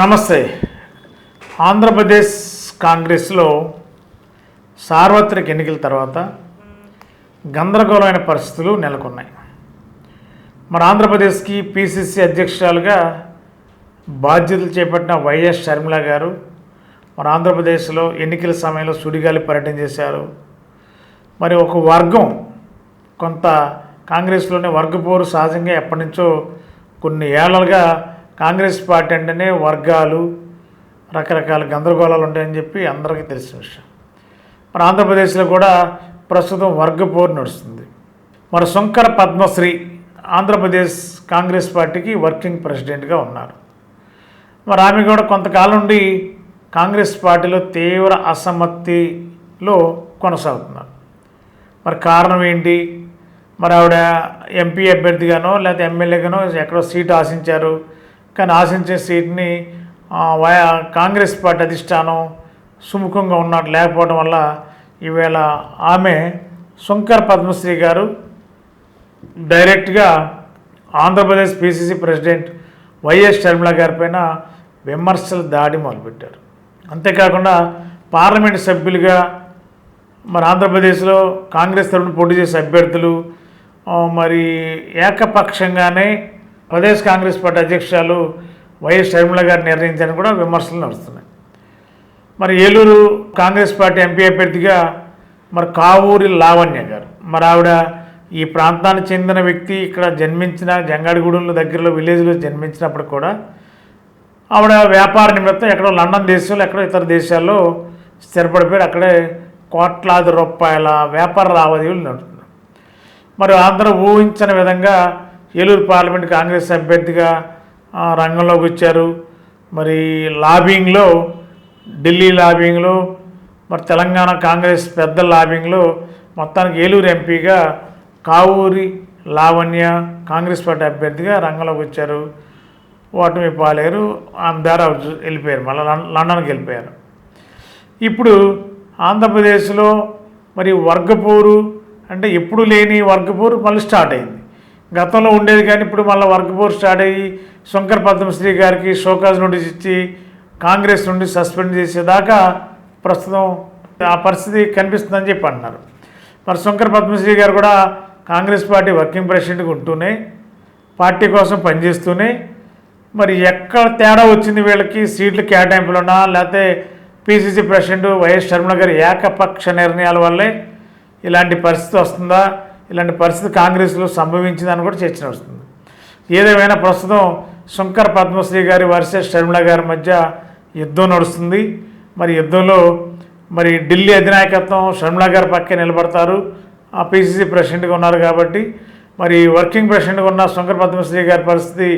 నమస్తే. ఆంధ్రప్రదేశ్ కాంగ్రెస్లో సార్వత్రిక ఎన్నికల తర్వాత గందరగోళమైన పరిస్థితులు నెలకొన్నాయి. మన ఆంధ్రప్రదేశ్కి పిసిసి అధ్యక్షురాలుగా బాధ్యతలు చేపట్టిన వైఎస్ షర్మిల గారు మన ఆంధ్రప్రదేశ్లో ఎన్నికల సమయంలో సుడిగాలి పర్యటన చేశారు. మరి ఒక వర్గం కొంత కాంగ్రెస్లోనే వర్గపోరు సహజంగా ఎప్పటి నుంచో కొన్ని ఏళ్ళలుగా కాంగ్రెస్ పార్టీ అంటేనే వర్గాలు రకరకాల గందరగోళాలు ఉంటాయని చెప్పి అందరికీ తెలిసిన విషయం. మన ఆంధ్రప్రదేశ్లో కూడా ప్రస్తుతం వర్గపోరు నడుస్తుంది. మరి శంకర పద్మశ్రీ ఆంధ్రప్రదేశ్ కాంగ్రెస్ పార్టీకి వర్కింగ్ ప్రెసిడెంట్గా ఉన్నారు. మరి ఆమె కూడా కొంతకాలం నుండి కాంగ్రెస్ పార్టీలో తీవ్ర అసమ్మతిలో కొనసాగుతున్నారు. మరి కారణం ఏంటి? మరి ఆవిడ ఎంపీ అభ్యర్థిగానో లేకపోతే ఎమ్మెల్యేగానో ఎక్కడో సీటు ఆశించారు. కానీ ఆశించే సీట్ని వయా కాంగ్రెస్ పార్టీ అధిష్టానం సుముఖంగా ఉన్నట్టు లేకపోవడం వల్ల ఈవేళ ఆమె శంకర్ పద్మశ్రీ గారు డైరెక్ట్గా Andhra Pradesh PCC president YS Sharmila గారిపైన విమర్శల దాడి మొదలుపెట్టారు. అంతేకాకుండా పార్లమెంట్ సభ్యులుగా మరి ఆంధ్రప్రదేశ్లో కాంగ్రెస్ తరఫున పోటీ చేసే అభ్యర్థులు మరి ఏకపక్షంగానే ప్రదేశ్ కాంగ్రెస్ పార్టీ అధ్యక్షురాలు వైఎస్ షర్మిల గారు నిర్ణయించని కూడా విమర్శలు నడుస్తున్నాయి. మరి ఏలూరు కాంగ్రెస్ పార్టీ ఎంపీ అభ్యర్థిగా మరి కావూరి లావణ్య గారు. మరి ఆవిడ ఈ ప్రాంతానికి చెందిన వ్యక్తి ఇక్కడ జన్మించిన జంగాడిగూడెంలో దగ్గరలో విలేజ్లో జన్మించినప్పుడు కూడా ఆవిడ వ్యాపార నిమిత్తం ఎక్కడో లండన్ దేశంలో ఎక్కడో ఇతర దేశాల్లో స్థిరపడిపోయి అక్కడే కోట్లాది రూపాయల వ్యాపార లావాదేవీలు నడుపుతున్నారు. మరి అందరూ ఊహించని విధంగా ఏలూరు పార్లమెంట్ కాంగ్రెస్ అభ్యర్థిగా రంగంలోకి వచ్చారు. మరి లాబింగ్లో ఢిల్లీ లాబింగ్లో మరి తెలంగాణ కాంగ్రెస్ పెద్ద లాబింగ్లో మొత్తానికి ఏలూరు ఎంపీగా కావూరి లావణ్య కాంగ్రెస్ పార్టీ అభ్యర్థిగా రంగంలోకి వచ్చారు. ఓటమి పాలేరు ఆమె ద్వారా వెళ్ళిపోయారు మళ్ళీ లండన్కి వెళ్ళిపోయారు. ఇప్పుడు ఆంధ్రప్రదేశ్లో మరి వర్గపోరు అంటే ఎప్పుడు లేని వర్గపోరు మళ్ళీ స్టార్ట్ అయింది. గతంలో ఉండేది కానీ ఇప్పుడు మళ్ళీ వర్క్ ఫోర్స్ స్టార్ట్ అయ్యి శంకర్ పద్మశ్రీ గారికి షోకాజ్ నోటీస్ ఇచ్చి కాంగ్రెస్ నుండి సస్పెండ్ చేసేదాకా ప్రస్తుతం ఆ పరిస్థితి కనిపిస్తుందని చెప్పి అంటున్నారు మరి శంకర్ పద్మశ్రీ గారు కూడా కాంగ్రెస్ పార్టీ వర్కింగ్ ప్రెసిడెంట్గా ఉంటూనే పార్టీ కోసం పనిచేస్తూనే మరి ఎక్కడ తేడా వచ్చింది వీళ్ళకి? సీట్లు కేటాయింపులున్నా లేకపోతే పీసీసీ ప్రెసిడెంట్ వైఎస్ శర్మల గారి ఏకపక్ష నిర్ణయాల వల్లే ఇలాంటి పరిస్థితి వస్తుందా? ఇలాంటి పరిస్థితి కాంగ్రెస్లో సంభవించిందని కూడా చర్చ నడుస్తుంది. ఏదేమైనా ప్రస్తుతం శంకర్ పద్మశ్రీ గారి వర్సెస్ షర్మిల గారి మధ్య యుద్ధం నడుస్తుంది. మరి యుద్ధంలో మరి ఢిల్లీ అధినాయకత్వం షర్మిల గారి పక్కే నిలబడతారు. ఆ పిసిసి ప్రెసిడెంట్గా ఉన్నారు కాబట్టి మరి వర్కింగ్ ప్రెసిడెంట్గా ఉన్న శంకర్ పద్మశ్రీ గారి పరిస్థితి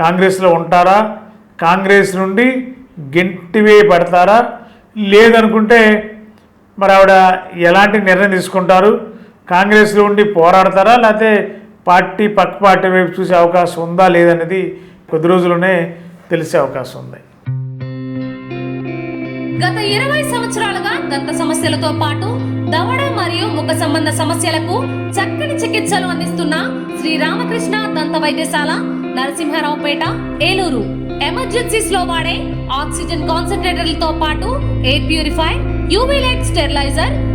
కాంగ్రెస్లో ఉంటారా? కాంగ్రెస్ నుండి గెంటివే పడతారా? లేదనుకుంటే మరి ఆవిడ ఎలాంటి నిర్ణయం తీసుకుంటారు? కాంగ్రెస్లో ఉండి పోరాడతారా? లేకపోతే పార్టీ పక్క పార్టీ వైపు చూసే అవకాశం ఉందా? లేదనేది కొద్ది రోజుల్లోనే తెలిసే అవకాశం ఉంది. గత ఇరవై సంవత్సరాలుగా దంత సమస్యలతో పాటు దవడ మరియు ముఖ సంబంధ సమస్యలకు చక్కని చికిత్సలు అందిస్తున్న శ్రీ రామకృష్ణ దంత వైద్యశాల నరసింహారావుపేట ఏలూరు. ఎమర్జెన్సీస్లో వాడే ఆక్సిజన్ కాన్సన్ట్రేటర్లతో పాటు air purify UV light steriliser